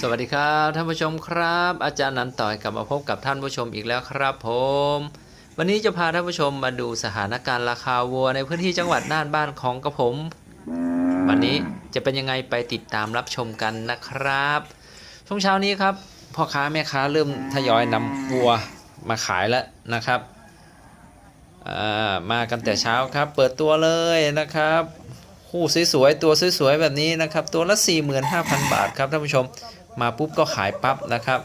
สวัสดีครับท่านผู้ชมครับ อาจารย์นันต่อยกลับมาพบกับท่านผู้ชมอีกแล้วครับผม วันนี้จะพาท่านผู้ชมมาดูสถานการณ์ราคาวัวในพื้นที่จังหวัดน่านบ้านของกระผม วันนี้จะเป็นยังไงไปติดตามรับชมกันนะครับช่วงเช้านี้ครับพ่อค้าแม่ค้าเริ่มทยอยนำวัวมาขายแล้วนะครับมากันแต่เช้าครับ เปิดตัวเลยนะครับคู่สวยๆตัวสวยๆแบบนี้นะครับ ตัวละ 45,000 บาทครับท่านผู้ชม มาปุ๊บก็ขายปั๊บนะครับ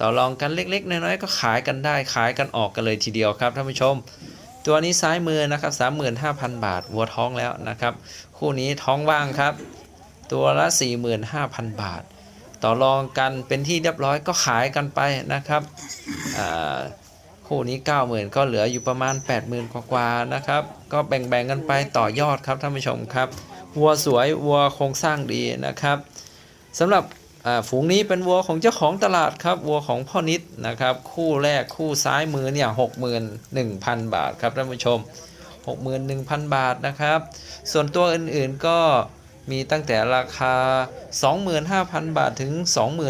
ต่อรองกันเล็กๆน้อยๆก็ขายกันได้ขายกันออกกันเลยทีเดียวครับท่านผู้ชม ตัวนี้ซ้ายมือนะครับ35,000 บาทวัวท้องแล้วนะครับ คู่นี้ท้องว่างครับ ตัวละ 45,000 บาท ต่อรองกันเป็นที่เรียบร้อยก็ขายกันไปนะครับคู่นี้ 90,000 ก็เหลืออยู่ประมาณ 80,000 กว่าๆนะครับ ก็แบ่งๆกันไปต่อยอดครับท่านผู้ชมครับวัวสวยวัวโครงสร้างดีนะครับสำหรับ ฝูงนี้เป็นวัวของเจ้าของตลาดครับวัวของพ่อนิดนะครับ คู่แรกคู่ซ้ายมือเนี่ย61,000บาทครับท่านผู้ชม61,000บาทนะครับ ส่วนตัวอื่นๆก็มีตั้งแต่ราคา 25,000 บาทถึง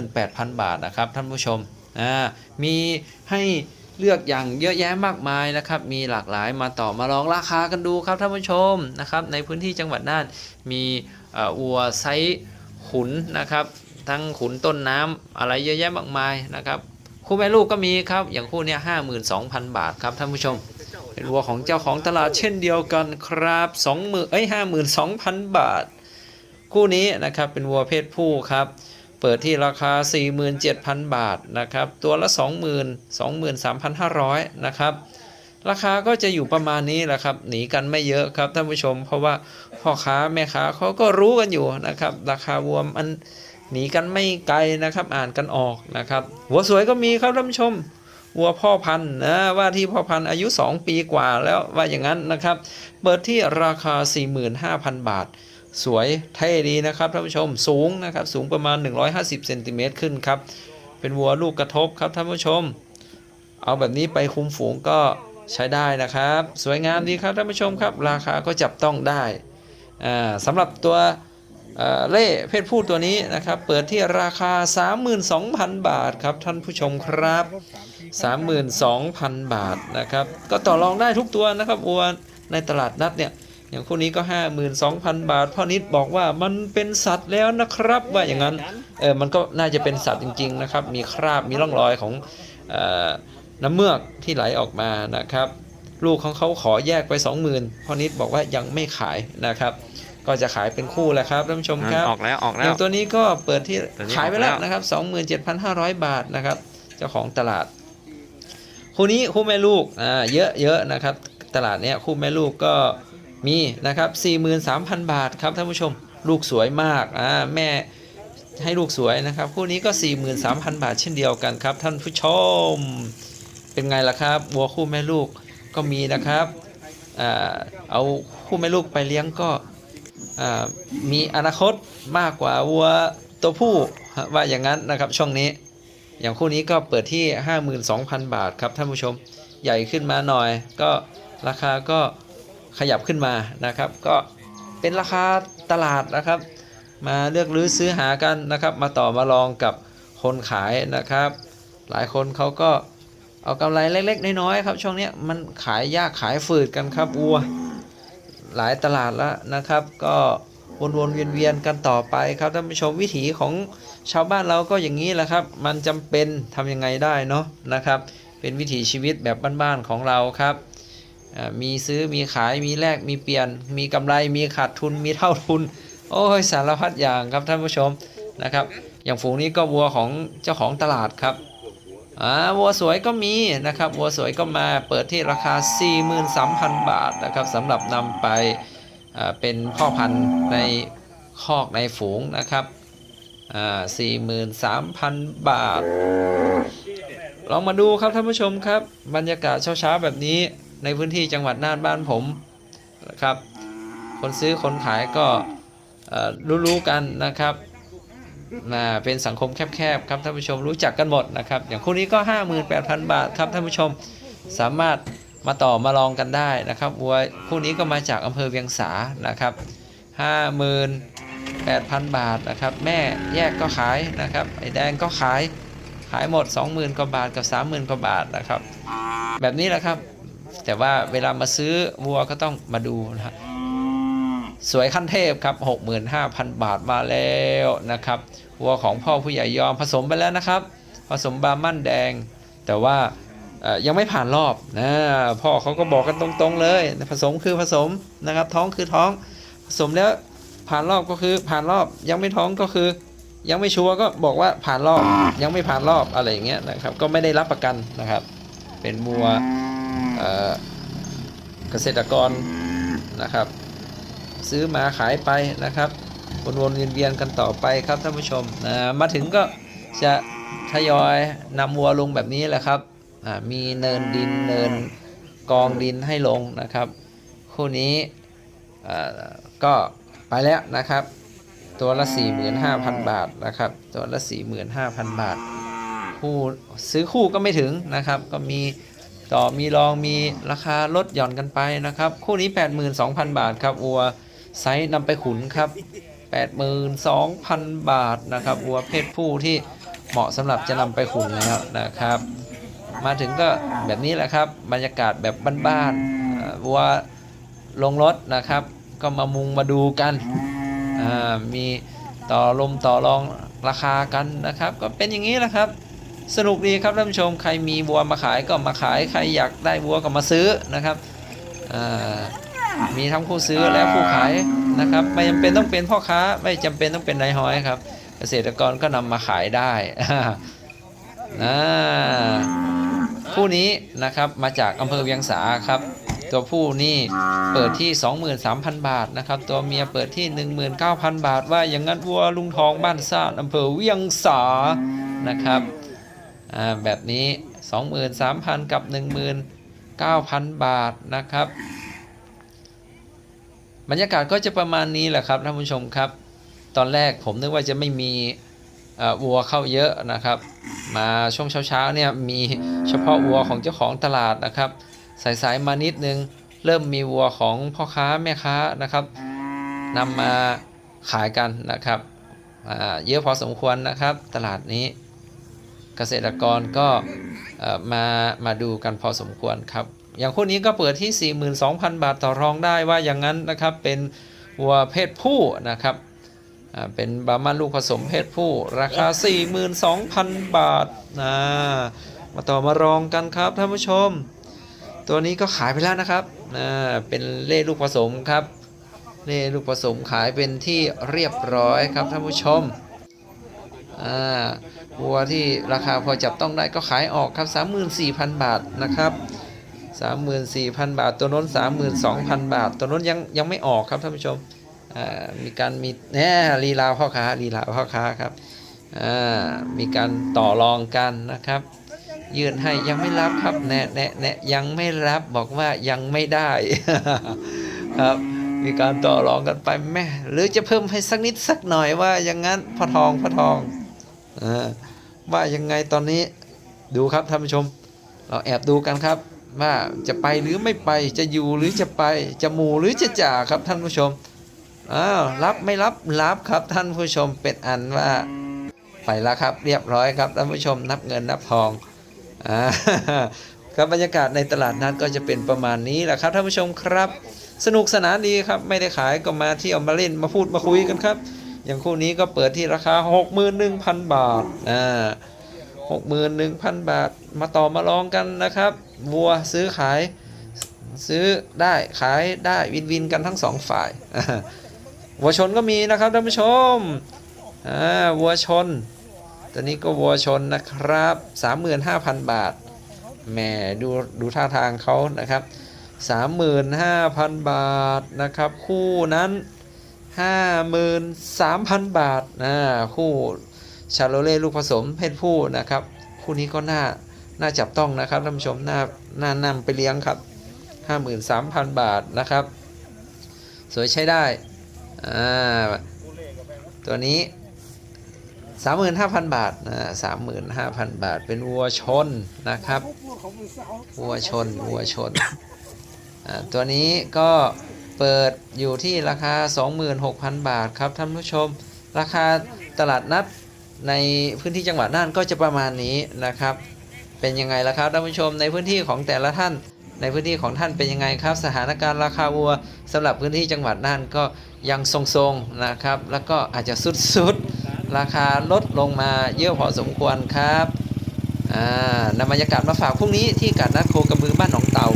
28,000 บาทนะครับท่านผู้ชมอ่ามีให้เลือกอย่างเยอะแยะมากมายนะครับ มีหลากหลายมาต่อมาลองราคากันดูครับท่านผู้ชมนะครับ ในพื้นที่จังหวัดน่านมีอ่อวัวไซส์ขุนนะครับ ทั้งขุนต้นน้ำอะไรเยอะแยะมากมายนะครับ คู่แม่ลูกก็มีครับ อย่างคู่เนี้ยห้าหมื่นสองพันบาทครับท่านผู้ชม เป็นวัวของเจ้าของตลาดเช่นเดียวกันครับสองหมื่นเอ้ยห้าหมื่นสองพันบาท คู่นี้นะครับเป็นวัวเพศผู้ครับ เปิดที่ราคา 47,000 บาทนะครับ ตัวละ 20,000 23,500 นะครับราคาก็จะอยู่ประมาณนี้แหละครับ หนีกันไม่เยอะครับท่านผู้ชม เพราะว่าพ่อค้าแม่ค้าเขาก็รู้กันอยู่นะครับ ราคาวัวมัน หนีกันไม่ไกลนะครับ อ่านกันออกนะครับวัวสวยก็มีครับท่านผู้ชมวัวพ่อพันธุ์นะว่าที่พ่อพันธุ์อายุ 2 ปีกว่าแล้วว่าอย่างนั้นนะครับ เปิดที่ราคา 45,000 บาท สวยเท่ดีนะครับท่านผู้ชมสูงนะครับ สูงประมาณ 150เซนติเมตรขึ้นครับ เป็นวัวลูกกระทบครับท่านผู้ชม เอาแบบนี้ไปคุมฝูงก็ใช้ได้นะครับ สวยงามดีครับท่านผู้ชมครับ ราคาก็จับต้องได้สำหรับตัว เอ่เล่เพศผู้ตัวนี้นะครับ เปิดที่ราคา 32,000 บาทครับท่านผู้ชมครับ 32,000 บาทนะครับ ก็ต่อรองได้ทุกตัวนะครับวัวในตลาดนัดเนี่ยอย่างคู่นี้ก็ 52,000 บาทพ่อนิดบอกว่ามันเป็นสัตว์แล้วนะครับว่าอย่างนั้นเออมันก็น่าจะเป็นสัตว์จริง ๆ นะครับ มีคราบมีร่องรอยของออน้ำเมือกที่ไหลออกมานะครับ ลูกของเขาขอแยกไป 20,000พ่อนิดบอกว่ายังไม่ขายนะครับ ก็จะขายเป็นคู่แหละครับท่านผู้ชมครับออกแล้วออกอแล้ย่าวงตัวนี้ก็เปิดที่ตัวนี้ขายไปแล้วออกแล้วนะครับ27,500 บาทนะครับ เจ้าของตลาด คู่นี้คู่แม่ลูกอ่าเยอะเยอะนะครับ ตลาดเนี้ยคู่แม่ลูกก็มีนะครับ 43,000 บาทครับท่านผู้ชมลูกสวยมากอ่าแม่ให้ลูกสวยนะครับ คู่นี้ก็ 43,000 บาทเช่นเดียวกันครับ ท่านผู้ชม เป็นไงล่ะครับวัวคู่แม่ลูกก็มีนะครับอ่าเอาคู่แม่ลูกไปเลี้ยงก็อ่า มีอนาคตมากกว่าวัวตัวผู้ว่าอย่างนั้นนะครับช่วงนี้ อย่างคู่นี้ก็เปิดที่ 52,000 บาทครับท่านผู้ชมใหญ่ขึ้นมาหน่อย ก็ราคาก็ขยับขึ้นมานะครับ ก็เป็นราคาตลาดนะครับ มาเลือกรื้อซื้อหากันนะครับ มาต่อมาลองกับคนขายนะครับ หลายคนเขาก็เอากำไรเล็กๆน้อยๆครับ ช่วงนี้มันขายยากขายฝืดกันครับวัว หลายตลาดแล้วนะครับ ก็วนๆเวียนๆกันต่อไปครับท่านผู้ชมวิถีของชาวบ้านเราก็อย่างนี้แหละครับ มันจำเป็นทำยังไงได้เนาะนะครับ เป็นวิถีชีวิตแบบบ้านๆของเราครับมีซื้อมีขายมีแลกมีเปลี่ยน มีกำไรมีขาดทุนมีเท่าทุน โอ้ยสารพัดอย่างครับท่านผู้ชมนะครับ อย่างฝูงนี้ก็วัวของเจ้าของตลาดครับ อ่าวัวสวยก็มีนะครับวัวสวยก็มาเปิดที่ราคา 43,000 บาทนะครับสำหรับนำไปอ่าเป็นพ่อพันธุ์ในคอกในฝูงนะครับอ่า43,000 บาท ลองมาดูครับท่านผู้ชมครับ บรรยากาศเช้าๆแบบนี้ในพื้นที่จังหวัดน่านบ้านผมนะครับ คนซื้อคนขายก็อ่อรู้ๆกันนะครับ นะเป็นสังคมแคบๆครับท่านผู้ชมรู้จักกันหมดนะครับ อย่างคู่นี้ก็ 58,000 บาทครับท่านผู้ชมสามารถมาต่อมาลองกันได้นะครับวัวคู่นี้ก็มาจากอำเภอเวียงสานะครับ8,000 บาทนะครับ แม่แยกก็ขายนะครับไอแดงก็ขายขายหมด 20,000กว่าบาทกับ 30,000กว่าบาทนะครับ แบบนี้แหละครับ แต่ว่าเวลามาซื้อวัวก็ต้องมาดูนะฮะ สวยขั้นเทพครับ 65,000 บาทมาแล้วนะครับวัวของพ่อผู้ใหญ่ยอมผสมไปแล้วนะครับ ผสมบามั่นแดง แต่ว่ายังไม่ผ่านรอบนะพ่อเขาก็บอกกันตรงๆเลย ผสมคือผสมนะครับ ท้องคือท้อง ผสมแล้วผ่านรอบก็คือผ่านรอบยังไม่ท้องก็คือ ยังไม่ชัวร์ก็บอกว่าผ่านรอบยังไม่ผ่านรอบอะไรอย่างเงี้ยนะครับ ก็ไม่ได้รับประกันนะครับ เป็นวัวเกษตรกรนะครับ ซื้อมาขายไปนะครับ วนๆเวียนๆกันต่อไปครับท่านผู้ชมนะมาถึงก็จะทยอยนำวัวลงแบบนี้แหละครับมีเนินดินเนินกองดินให้ลงนะครับ คู่นี้ก็ไปแล้วนะครับ ตัวละ 45,000 บาทนะครับ ตัวละ 45,000 บาท คู่ซื้อคู่ก็ไม่ถึงนะครับ ก็มีต่อมีรองมีราคาลดหย่อนกันไปนะครับ คู่นี้ 82,000 บาทครับวัว ไซส์นำไปขุนครับ 82,000 บาทนะครับวัวเพศผู้ที่เหมาะสำหรับจะนำไปขุนแล้วนะครับ มาถึงก็แบบนี้แหละครับ บรรยากาศแบบบ้านๆวัวลงรถนะครับ ก็มามุงมาดูกันมีต่อลมต่อรองราคากันนะครับ ก็เป็นอย่างนี้แหละครับ สนุกดีครับท่านผู้ชมใครมีวัวมาขายก็มาขายใครอยากได้วัวก็มาซื้อนะครับอ่า มีทั้งผู้ซื้อและผู้ขายนะครับ ไม่จำเป็นต้องเป็นพ่อค้า ไม่จำเป็นต้องเป็นนายห้อยครับ เกษตรกรก็นำมาขายได้อ่าผู้นี้นะครับมาจากอำเภอเวียงสาครับ ตัวผู้นี่เปิดที่ 23,000 บาทนะครับ ตัวเมียเปิดที่ 19,000 บาท ว่าอย่างนั้นวัวลุงทองบ้านซ่านอำเภอเวียงสานะครับแบบนี้ 23,000 กับ 19,000 บาทนะครับ บรรยากาศก็จะประมาณนี้แหละครับท่านผู้ชมครับ ตอนแรกผมนึกว่าจะไม่มีวัวเข้าเยอะนะครับ มาช่วงเช้าๆเนี่ยมีเฉพาะวัวของเจ้าของตลาดนะครับ สายๆมานิดนึงเริ่มมีวัวของพ่อค้าแม่ค้านะครับนำมาขายกันนะครับเยอะพอสมควรนะครับ ตลาดนี้เกษตรกรก็มามาดูกันพอสมควรครับ อย่างคู่นี้ก็เปิดที่ 42,000 บาทต่อรองได้ว่าอย่างนั้นนะครับเป็นวัวเพศผู้นะครับเป็นบามันลูกผสมเพศผู้ ราคา 42,000 บาทนะมาต่อมารองกันครับท่านผู้ชม ตัวนี้ก็ขายไปแล้วนะครับเป็นเล่ลูกผสมครับเล่ลูกผสมขายเป็นที่เรียบร้อยครับท่านผู้ชมอ่าวัวที่ราคาพอจับต้องได้ก็ขายออกครับ 34,000 บาทนะครับ 34,000 บาท ตัวน้น32,000 บาท ตัวน้นยังยังไม่ออกครับท่านผู้ชมมีการมีแน่ลีลาพ่อค้าลีลาพ่อค้าครับมีการต่อรองกันนะครับ ยื่นให้ยังไม่รับครับแนะแนะแนะยังไม่รับบอกว่ายังไม่ได้ครับมีการต่อรองกันไปแม่หรือจะเพิ่มให้สักนิดสักหน่อยว่าอย่างนั้นพอทองพอทองอว่ายังไงตอนนี้ดูครับท่านผู้ชม เราแอบดูกันครับ ว่าจะไปหรือไม่ไปจะอยู่หรือจะไปจะหมู่หรือจะจ่าครับท่านผู้ชมอ้าวรับไม่รับรับครับท่านผู้ชมเป็นอันว่าไปแล้วครับเรียบร้อยครับท่านผู้ชมนับเงินนับทองอ่าครับบรรยากาศในตลาดนัดก็จะเป็นประมาณนี้แหละครับท่านผู้ชมครับ สนุกสนานดีครับไม่ได้ขายก็มาเที่ยวมาเล่นมาพูดมาคุยกันครับ อย่างคู่นี้ก็เปิดที่ราคา 61,000 บาทอ่า 61,000 บาท มาต่อมาลองกันนะครับวัวซื้อขายซื้อได้ขายได้วินวินกันทั้งสองฝ่ายวัวชนก็มีนะครับท่านผู้ชมวัวชน ตัวนี้ก็วัวชนนะครับ 35,000 บาทแหมดูดูท่าทางเขานะครับ 35,000 บาทนะครับ คู่นั้น 53,000 บาทนะคู่ ชาโลเล่ลูกผสมเพศผู้นะครับคู่นี้ก็น่าน่าจับต้องนะครับท่านผู้ชมน่าน่านำไปเลี้ยงครับ 53,000 บาทนะครับ สวยใช้ได้อ่าตัวนี้ 35,000 บาทนะ35,000 บาท เป็นวัวชนนะครับวัวชนวัวชนตัวนี้ก็เปิเปิดอยู่ที่ราคา 26,000 บาทครับท่านผู้ชม ราคาตลาดนัด ในพื้นที่จังหวัดน่านก็จะประมาณนี้นะครับ เป็นยังไงล่ะครับท่านผู้ชมในพื้นที่ของแต่ละท่าน ในพื้นที่ของท่านเป็นยังไงครับ สถานการณ์ราคาวัวสำหรับพื้นที่จังหวัดน่านก็ยังทรงๆนะครับ แล้วก็อาจจะสุดๆ ราคาลดลงมาเยอะพอสมควรครับอ่านำบรรยากาศมาฝากพรุ่งนี้ที่กาดนัดโคกระบือบ้านหนองเต่า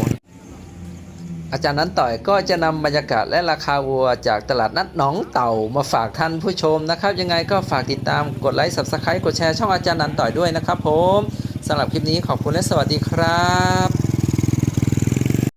อาจารย์นั้นต่อยก็จะนำบรรยากาศและราคาวัวจากตลาดนัดหนองเต่ามาฝากท่านผู้ชมนะครับ ยังไงก็ฝากติดตามกดไลค์ subscribe กดแชร์ช่องอาจารย์นันต่อยด้วยนะครับผมสำหรับคลิปนี้ขอบคุณและสวัสดีครับ